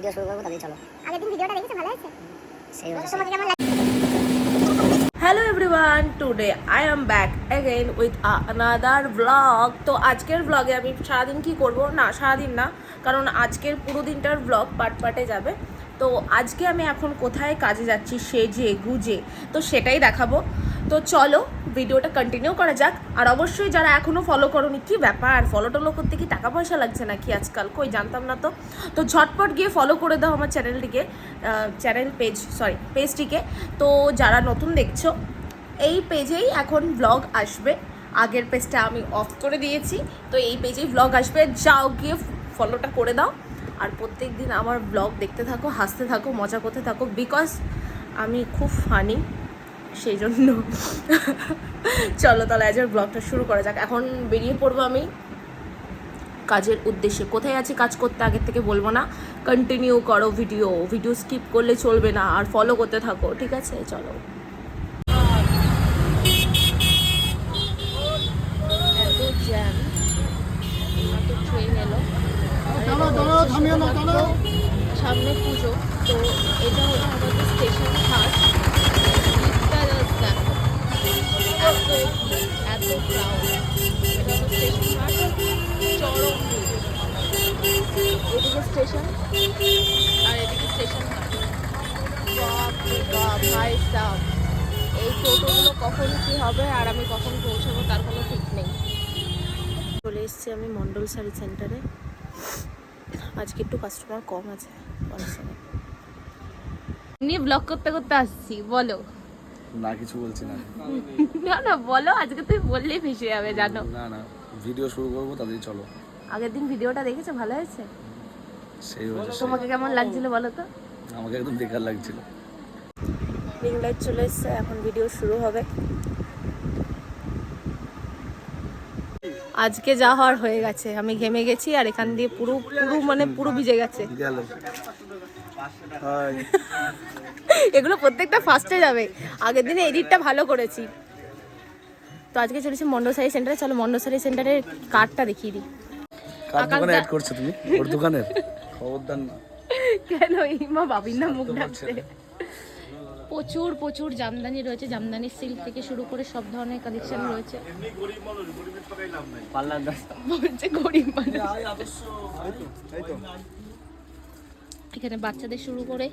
Video শুরু করব তাদের চলো। আগের দিন ভিডিওটা দেখেছ? ভালো আছে? সেই হচ্ছে তোমাকে কেমন লাগে? Hello everyone today I am back again with another blog তো আজকের ব্লগে আমি সারাদিন কি করব? না সারাদিন না কারণ আজকের পুরো দিনটার ব্লগ পার্ট পার্টে যাবে। তো আজকে আমি এখন কোথায় কাজে যাচ্ছি সেজে গুজে তো সেটাই দেখাবো। তো চলো ভিডিওটা কন্টিনিউ করা যাক। আর অবশ্যই যারা এখনও ফলো করোনি, কি ব্যাপার? ফলো টলো করতে কি টাকা পয়সা লাগছে নাকি আজকাল? কই জানতাম না তো। তো ঝটপট গিয়ে ফলো করে দাও আমার চ্যানেলটিকে চ্যানেল পেজ সরি পেজটিকে তো যারা নতুন দেখছ, এই পেজেই এখন ব্লগ আসবে। আগের পেজটা আমি অফ করে দিয়েছি। তো এই পেজেই ব্লগ আসবে। যাও গিয়ে ফলোটা করে দাও। আর প্রত্যেক দিন আমার ব্লগ দেখতে থাকো, হাসতে থাকো, মজা করতে থাকো। বিকজ আমি খুব ফানি সেই জন্য। চলো তাহলে আজকের ব্লগটা শুরু করা যাক। এখন বেরিয়ে পড়ব আমি। কাজের উদ্দেশ্যে। কোথায় আছি? কাজ করতে আগের থেকে বলব না। কন্টিনিউ করো ভিডিও ভিডিও স্কিপ করলে চলবে না। আর ফলো করতে থাকো। ঠিক আছে? চলো। সামনে পুজো। তো এটা হলো আমাদের স্টেশন ঘাট। এত ক্রাউড এটা হলো স্টেশন আর এদিকে স্টেশন ঘাট বাপ বাপ এই টোটোগুলো কখন কি হবে আর আমি কখন পৌঁছাবো তার কোনো ঠিক নেই। চলে এসেছি আমি মন্ডল শাড়ি সেন্টারে আজকে একটু কাস্টমার কম আছে অনেক সময় নিয়ে ব্লগ করতে করতে আসছি, বলো। না কিছু বলছি না। না না বলো আজকে তুই বললেই ভেসে যাবে জানো। না না ভিডিও শুরু করব তাদের চলো। আগের দিন ভিডিওটা দেখেছ ভালো হয়েছে? সেই সেই। তোমাকে কেমন লাগছিল বলো তো? আমাকে একদম বেকার লাগছিল। রিং লাইট চলে এসছে এখন ভিডিও শুরু হবে। আজকে যা হওয়ার হয়ে গেছে আমি ঘেমে গেছি আর এখান দিয়ে পুরো পুরো মানে পুরো ভিজে গেছে। এগুলো প্রত্যেকটা ফার্স্টে যাবে। আগের দিনে এডিটটা ভালো করেছি। তো আজকে চলেছি মন্ডল শাড়ি সেন্টারে চলো মন্ডল শাড়ি সেন্টারের কার্ডটা দেখিয়ে দিই। কার দোকানে অ্যাড করছ তুমি? ওর দোকানের? খবরদার না। কেন ইমা বাবির না মুখ ডাকছে? প্রচুর প্রচুর জামদানি রয়েছে। জামদানি সিল্ক থেকে শুরু করে সব ধরনের কালেকশন রয়েছে। বলছে গরিব মানুষ। এখানে বাচ্চাদের শুরু করে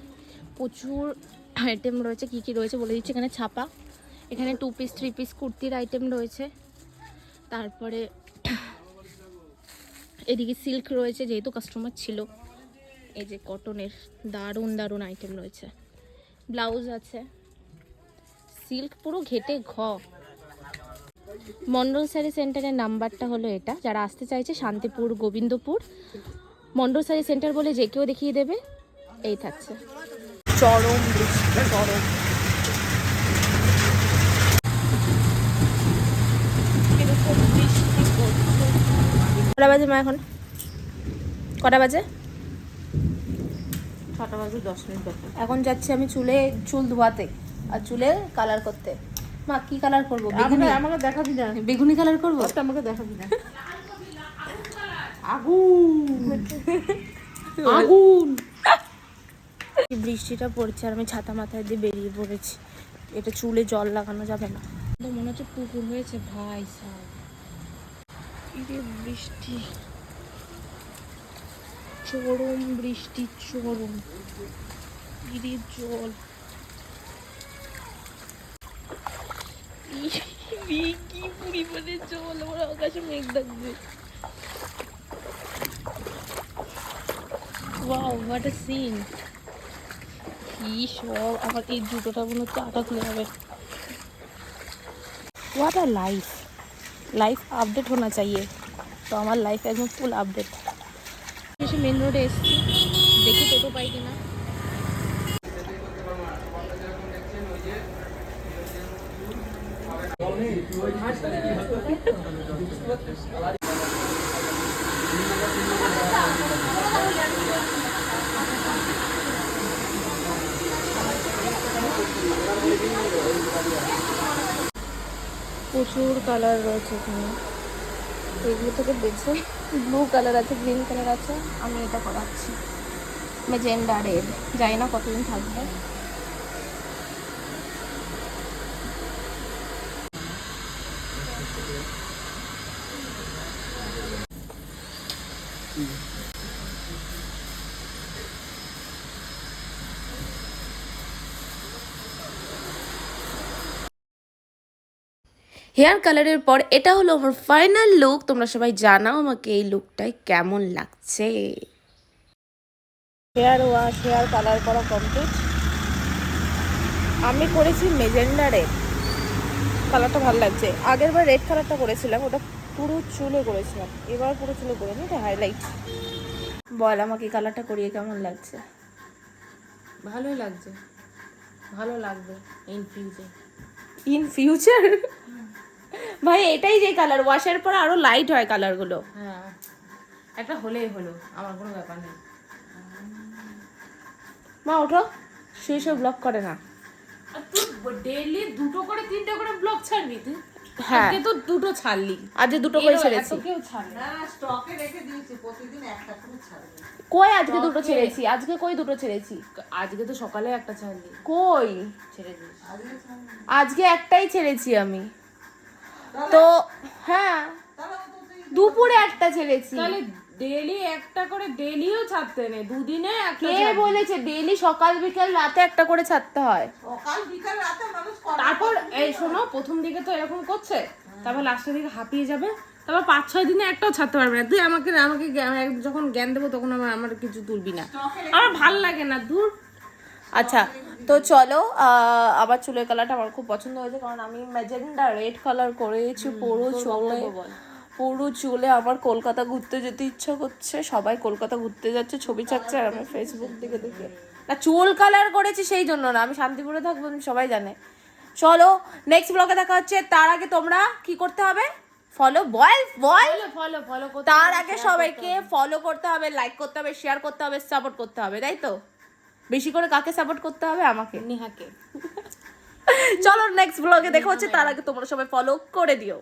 প্রচুর আইটেম রয়েছে, কি কি রয়েছে বলে দিচ্ছি। এখানে ছাপা, এখানে টু পিস থ্রি পিস কুর্তির আইটেম রয়েছে। তারপরে এদিকে সিল্ক রয়েছে, যেহেতু কাস্টমার ছিল। এই যে কটনের দারুণ দারুণ আইটেম রয়েছে। ব্লাউজ আছে। সিল্ক পুরো ঘেটে ঘ। মন্ডল স্যারি সেন্টারের নাম্বারটা হলো এটা। যারা আসতে চাইছে শান্তিপুর, গোবিন্দপুর মন্ডল শাড়ি সেন্টার বলে যে কেউ দেখিয়ে দেবে এই থাকছে। চরম চরম। কটা বাজে মা এখন? কটা বাজে? ছটা বাজে দশ মিনিট এখন যাচ্ছি আমি চুলে চুল ধোয়াতে আর চুলে কালার করতে। মা কি কালার করব? বেগুনি। আমাকে দেখাবি না। বেগুনি কালার করব? ওটা আমাকে দেখাবি না। আগুন। আগুন। বৃষ্টিটা পড়ছে আর আমি ছাতা মাথায় দিয়ে বেরিয়ে পড়েছি। এটা চুলে জল লাগানো যাবে না। মনে হচ্ছে পুকুর হয়েছে। ভাই সাহ বৃষ্টি। চরম বৃষ্টি চরম। ইরে জল। কি পরিমাণে জল। আমার আকাশে মেঘ ডাকবে। ওয়াও হোয়াট আ সিন কি সব আমার এই জুতোটা মনে হচ্ছে আটা খুলে যাবে। What a life life update হোনা চাইয়ে। তো আমার লাইফ একদম ফুল আপডেট এসে মেন রোডে এসেছি। দেখি টোটো পাই কিনা। প্রচুর কালার রয়েছে এখানে। এগুলো থেকে বেছে ব্লু কালার আছে গ্রিন কালার আছে, আমি এটা করাচ্ছি। মেজেন্ডা রেড জানি না কতদিন থাকবে। হেয়ার কালারের পর এটা হলো আমার ফাইনাল লুক তোমরা সবাই জানাও আমাকে এই লুকটায় কেমন লাগছে। হেয়ার ওয়াশ হেয়ার কালার করা কমপ্লিট আমি করেছি মেজেন্ডা রেড কালারটা ভালো লাগছে। আগের বার রেড কালারটা করেছিলাম ওটা পুরো চুলে করেছিলাম। এবার পুরো চুলে করিনি এটা হাইলাইট বল আমাকে কালারটা করিয়ে কেমন লাগছে? ভালোই লাগছে। ভালো লাগবে ইন ফিউচার ইন ফিউচার ভাই এটাই যে কালার ওয়াশের পর আরও লাইট হয় কালারগুলো হ্যাঁ একটা হলেই হলো আমার কোনো ব্যাপার নেই। মা ওঠো শুয়ে শুয়ে ব্লক করে না। তুই ডেইলি দুটো করে তিনটে করে ব্লগ ছাড়বি? তুই হ্যাঁ। আজকে তো দুটো ছাড়লি। আজ দুটো করে ছেড়েছি এত কেউ ছাড়ে না। কই আজকে দুটো ছেড়েছি? আজকে কই দুটো ছেড়েছি? আজকে তো সকালে একটা ছাড়লি। কই? ছেড়ে দিস আজকে একটাই ছেড়েছি আমি। তো হ্যাঁ দুপুরে একটা ছেড়েছি। তাহলে ডেইলি একটা করে ডেইলিও ছাড়তে নেই দুদিনে কে বলেছে ডেইলি সকাল বিকেল রাতে একটা করে ছাড়তে হয়? তারপর এই শোনো প্রথম দিকে তো এরকম করছে তারপর লাস্টের দিকে হাঁপিয়ে যাবে। তারপর পাঁচ ছয় দিনে একটাও ছাড়তে পারবে না। তুই আমাকে আমাকে যখন জ্ঞান দেবো তখন আমার আমার কিছু তুলবি না। আমার ভালো লাগে না দূর আচ্ছা তো চলো আবার চুলের কালারটা আমার খুব পছন্দ হয়েছে কারণ আমি ম্যাজেন্ডা রেড কালার করেছি পুরো চুলে পুরো চুলে আমার কলকাতা ঘুরতে যেতে ইচ্ছা করছে সবাই কলকাতা ঘুরতে যাচ্ছে ছবি ছাড়ছে আর আমি ফেসবুক থেকে দেখে। না চুল কালার করেছি সেই জন্য না আমি শান্তিপুরে থাকব সবাই জানে। চলো নেক্সট ব্লগে দেখা হচ্ছে তার আগে তোমরা কি করতে হবে? ফলো বল বল ফলো ফলো তার আগে সবাইকে ফলো করতে হবে লাইক করতে হবে শেয়ার করতে হবে সাপোর্ট করতে হবে তাই তো? বেশি করে কাকে সাপোর্ট করতে হবে? আমাকে। নিহাকে। চলো নেক্সট ব্লগে দেখা হচ্ছে। তার আগে তোমরা সবাই ফলো করে দিও।